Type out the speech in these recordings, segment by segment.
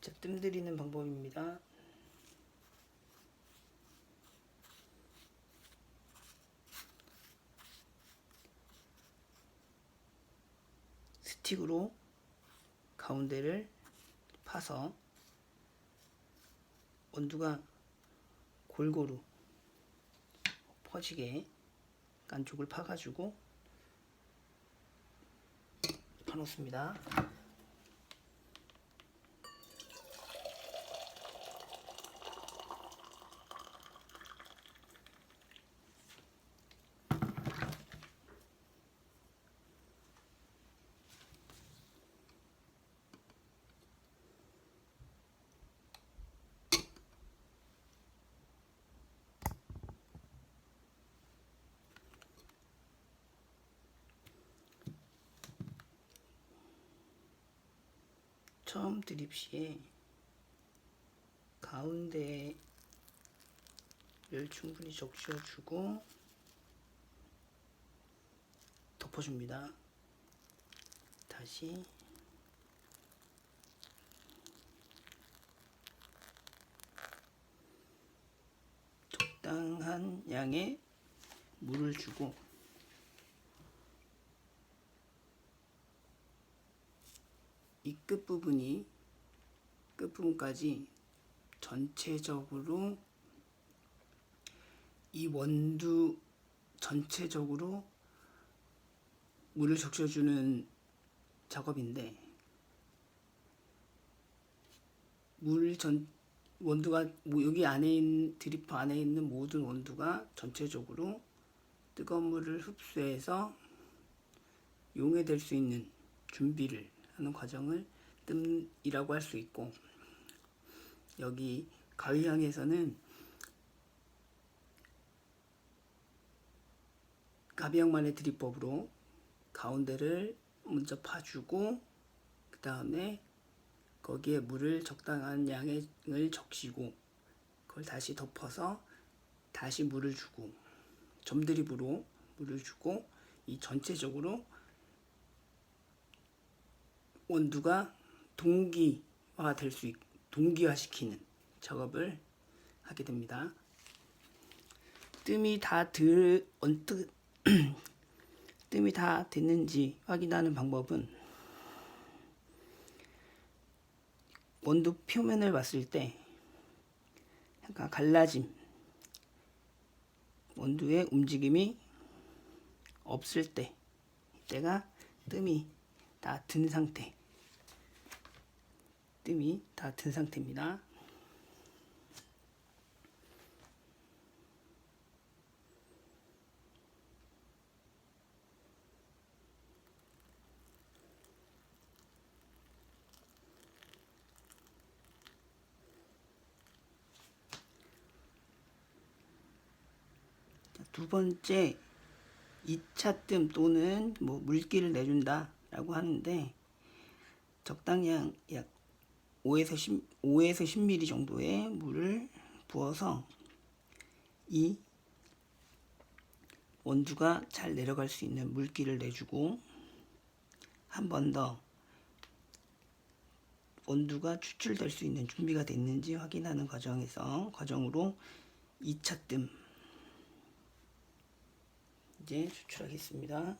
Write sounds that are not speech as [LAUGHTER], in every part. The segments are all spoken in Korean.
자, 뜸 들이는 방법입니다. 스틱으로 가운데를 파서 원두가 골고루 퍼지게 안쪽을 파가지고 파놓습니다. 처음 드립 시에 가운데를 충분히 적셔주고 덮어줍니다. 다시 적당한 양의 물을 주고 이 끝부분이 끝부분까지 전체적으로 이 원두 전체적으로 물을 적셔주는 작업인데 물 전 원두가 뭐 여기 안에 있는 드리퍼 안에 있는 모든 원두가 전체적으로 뜨거운 물을 흡수해서 용해될 수 있는 준비를 하는 과정을 뜸이라고 할 수 있고 여기 가위향에서는 가비양만의 드립법으로 가운데를 먼저 파주고 그 다음에 거기에 물을 적당한 양을 적시고 그걸 다시 덮어서 다시 물을 주고 점드립으로 물을 주고 이 전체적으로 원두가 동기화 될수 있, 동기화시키는 작업을 하게 됩니다. 뜸이 다 들, 언뜻, [CLEARS THROAT] 뜸이 다 됐는지 확인하는 방법은 원두 표면을 봤을 때 약간 갈라짐, 원두의 움직임이 없을 때, 이때가 뜸이 다 든 상태. 뜸이 다 든 상태입니다. 자, 두 번째 2차 뜸 또는 뭐 물기를 내준다 라고 하는데 적당량 약 5에서 10, 5에서 10ml 정도의 물을 부어서 이 원두가 잘 내려갈 수 있는 물기를 내주고 한 번 더 원두가 추출될 수 있는 준비가 됐는지 확인하는 과정에서 과정으로 2차 뜸 이제 추출하겠습니다.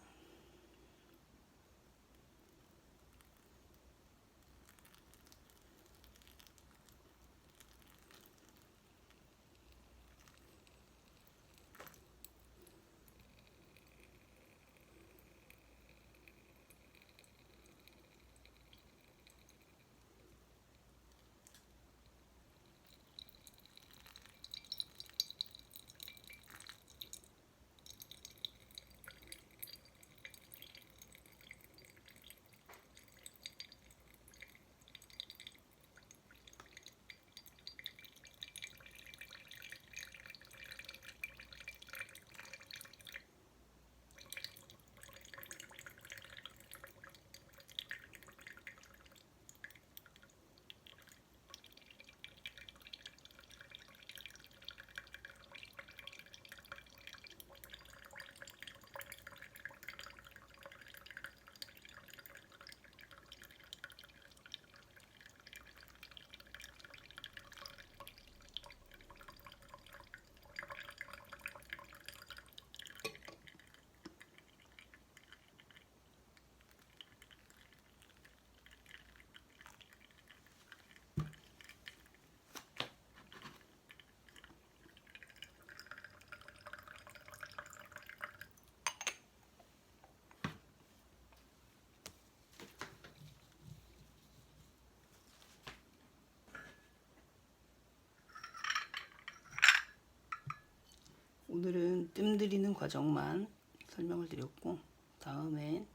오늘은 뜸 들이는 과정만 설명을 드렸고 다음에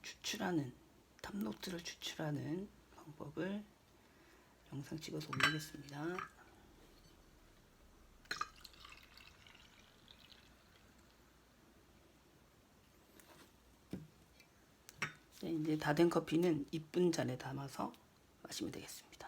추출하는 탑노트를 추출하는 방법을 영상 찍어서 올리겠습니다. 네, 이제 다 된 커피는 이쁜 잔에 담아서 마시면 되겠습니다.